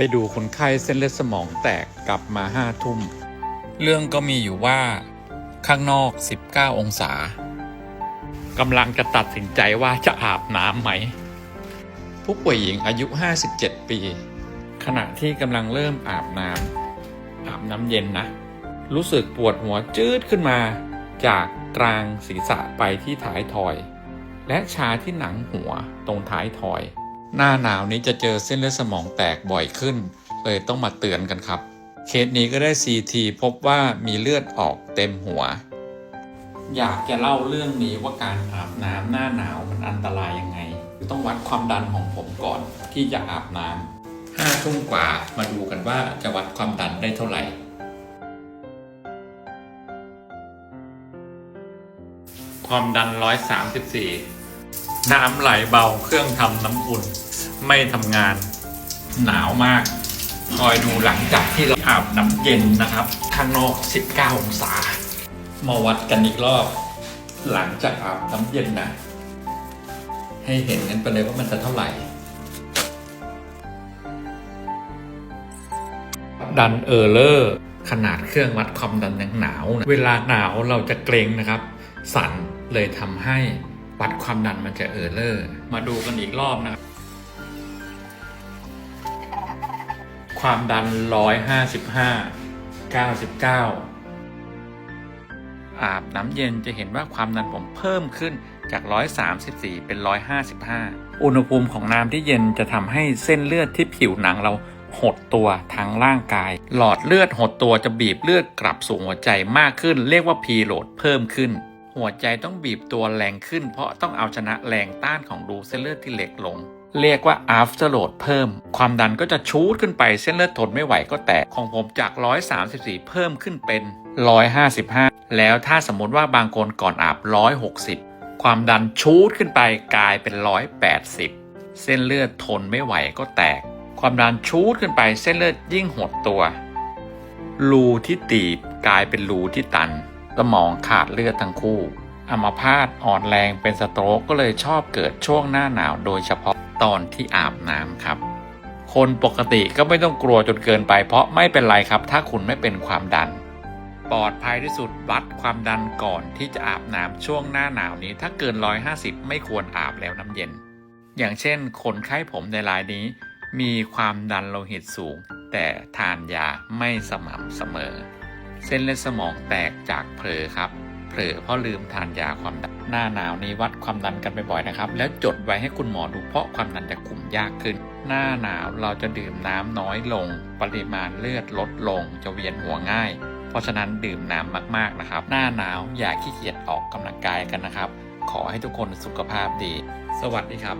ไปดูคนไข้เส้นเลือดสมองแตกกลับมาห้าทุ่ม เรื่องก็มีอยู่ว่า ข้างนอก 19 องศากำลังจะตัดสินใจว่าจะอาบน้ำไหม ผู้ป่วยหญิงอายุ 57 ปี ขณะที่กำลังเริ่มอาบน้ำอาบน้ำเย็นนะ รู้สึกปวดหัวจืดขึ้นมา จากกลางศีรษะไปที่ท้ายทอย และชาที่หนังหัวตรงท้ายทอย หน้าหนาวนี้จะเจอเส้นเลือดสมองแตกบ่อยขึ้น เลยต้องมาเตือนกันครับ เคสนี้ก็ได้ CT พบว่ามีเลือดออกเต็มหัว อยากจะเล่าเรื่องนี้ว่าการอาบน้ำหน้าหนาวมันอันตรายยังไงต้องวัดความดันของผมก่อนที่จะอาบน้ำห้าทุ่มกว่ามาดูกันว่าจะวัดความดันได้เท่าไหร่ความดัน 134 น้ำไหลเบาเครื่องทำน้ำอุ่น ไม่ทำงาน หนาวมาก คอยดูหลังจากที่เราอาบน้ำเย็นนะครับ ข้างนอก 19 องศา มาวัดกันอีกรอบ หลังจากอาบน้ำเย็นนะ ให้เห็นกันไปเลยว่ามันจะเท่าไหร่ ดันเออร์เลอร์ขนาดเครื่องวัดความดันยังหนาวนะเวลาหนาวเราจะเกรงนะครับ สั่นเลยทำให้ วัดความดันมันจะเออร์เลอร์ มาดูกันอีกรอบนะครับ ความดัน 155 99 อาบน้ำเย็นจะเห็นว่าความดันผมเพิ่มขึ้นจาก 134 เป็น 155 อุณหภูมิของน้ำที่เย็นจะทำให้เส้นเลือดที่ผิวหนังเราหดตัวทั้งร่างกาย หลอดเลือดหดตัวจะบีบเลือดกลับสู่หัวใจมากขึ้น เรียกว่าพีโหลดเพิ่มขึ้น หัวใจต้องบีบตัวแรงขึ้น เพราะต้องเอาชนะแรงต้านของรูเส้นเลือดที่เล็กลง เรียกว่า after load เพิ่ม ความดันก็จะชูดขึ้นไปเส้นเลือดทนไม่ไหวก็แตกของผมจาก 134 เพิ่มขึ้นเป็น 155 แล้วถ้าสมมติว่าบางคนก่อนอาบ 160 ความดันชูดขึ้นไปกลายเป็น 180 เส้นเลือดทนไม่ไหวก็แตก ความดันชูดขึ้นไปเส้นเลือดยิ่งหดตัวรูที่ตีบกลายเป็นรูที่ตัน สมองขาดเลือดทั้งคู่อัมพาตอ่อนแรงเป็นสโตรกก็เลยชอบเกิดช่วงหน้าหนาวโดยเฉพาะตอนที่อาบน้ำครับ คนปกติก็ไม่ต้องกลัวจนเกินไป เพราะไม่เป็นไรครับ ถ้าคุณไม่เป็นความดัน ปลอดภัยที่สุดวัดความดันก่อนที่จะอาบน้ำช่วงหน้าหนาวนี้ ถ้าเกิน 150 ไม่ควรอาบแล้วน้ำเย็น อย่างเช่น คนไข้ผมในรายนี้ มีความดันโลหิตสูง แต่ทานยาไม่สม่ำเสมอ เส้นเลือดสมองแตกจากเผลอครับเผลอเพราะลืมทานยาความดันหน้าหนาวนี้วัดความดันกันบ่อยๆนะครับ แล้วจดไว้ให้คุณหมอดูเพราะความดันจะคุมยากขึ้น หน้าหนาวเราจะดื่มน้ำน้อยลง ปริมาณเลือดลดลง จะเวียนหัวง่าย เพราะฉะนั้นดื่มน้ำมากๆนะครับ หน้าหนาวอย่าขี้เกียจออกกำลังกายกันนะครับ ขอให้ทุกคนสุขภาพดี สวัสดีครับ